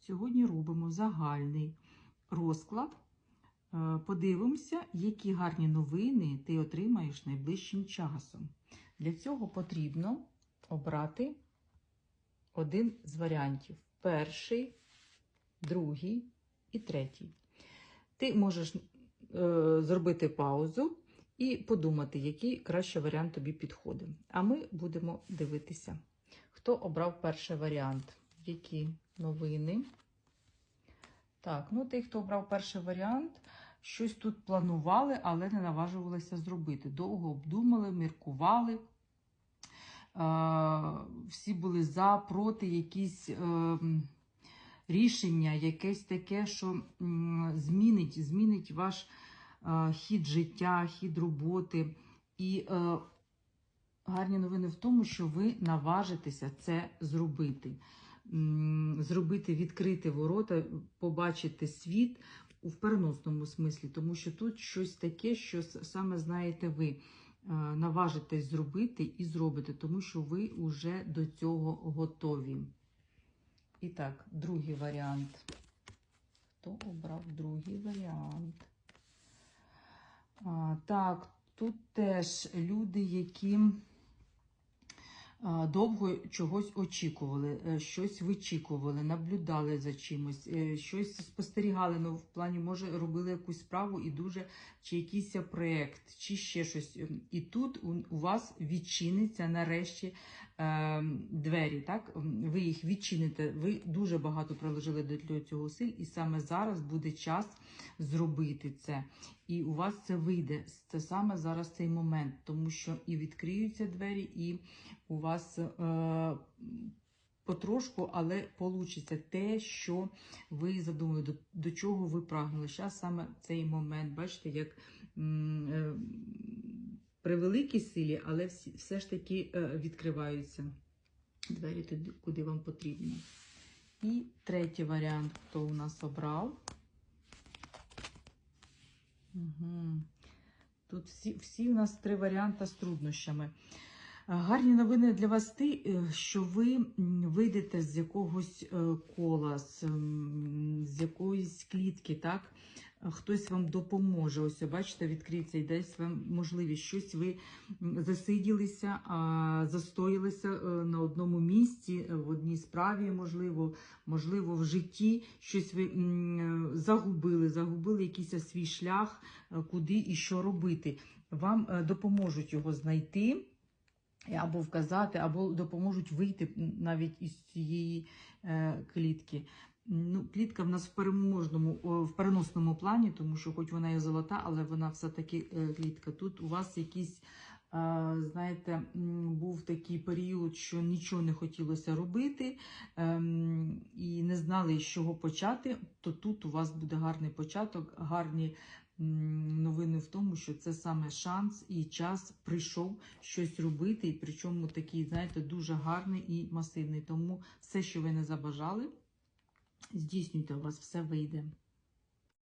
Сьогодні робимо загальний розклад. Е, Подивимося, які гарні новини ти отримаєш найближчим часом. Для цього потрібно обрати один з варіантів: перший, другий і третій. Ти можеш е, зробити паузу і подумати, який краще варіант тобі підходить. А ми будемо дивитися, хто обрав перший варіант, які новини. Так, ну той, хто обрав перший варіант, щось тут планували, але не наважувалися зробити. Довго обдумали, міркували. Е, всі були за, проти, якісь е, рішення, якесь таке, що змінить, змінить ваш е, хід життя, хід роботи. І гарні новини в тому, що ви наважитеся це зробити. Зробити, відкрити ворота, побачити світ у переносному смислі, тому що тут щось таке, що саме знаєте ви. е, Наважитесь зробити і зробите, тому що ви вже до цього готові. І так, другий варіант. Хто обрав другий варіант? А, так, тут теж люди, які довго чогось очікували, е, щось вичікували, наблюдали за чимось, е, щось спостерігали. Ну, в плані, може, робили якусь справу і дуже, чи якийсь проєкт, чи ще щось. Ем, І тут у, вас відчиниться нарешті двері. Так? Ви їх відчините. Ви дуже багато приложили до цього сил, і саме зараз буде час зробити це. І у вас це вийде. Це саме зараз цей момент, тому що і відкриються двері, і у вас е, потрошку, але получиться те, що ви задумали, до, до чого ви прагнули. Зараз саме цей момент, бачите, як м, е, при великій силі, але все ж таки е, відкриваються двері туди, куди вам потрібно. І третій варіант, хто у нас обрав. Угу. Тут всі, всі у нас три варіанти з труднощами. Е, Гарні новини для вас ті, е, що ви вийдете з якогось кола, з, з якоїсь клітки, так? Е, Хтось вам допоможе. Ось, бачите, відкриється і дасть вам можливість щось ви засиділися, застоїлися е, на одному місці, е, в одній справі, можливо, можливо, в житті щось ви загубили, загубили якийсь свій шлях, куди і що робити. Вам допоможуть його знайти або вказати, або допоможуть вийти навіть із цієї клітки. Ну, клітка в нас в переможному, в переносному плані, тому що, хоч вона і золота, але вона все-таки е, клітка. Тут у вас якийсь, е, знаєте, був такий період, що нічого не хотілося робити ем, і не знали, з чого почати. То тут у вас буде гарний початок, гарні новини в тому, що це саме шанс і час прийшов щось робити, і причому такий, знаєте, дуже гарний і масивний. Тому все, що ви не забажали, здійснюйте, у вас все вийде.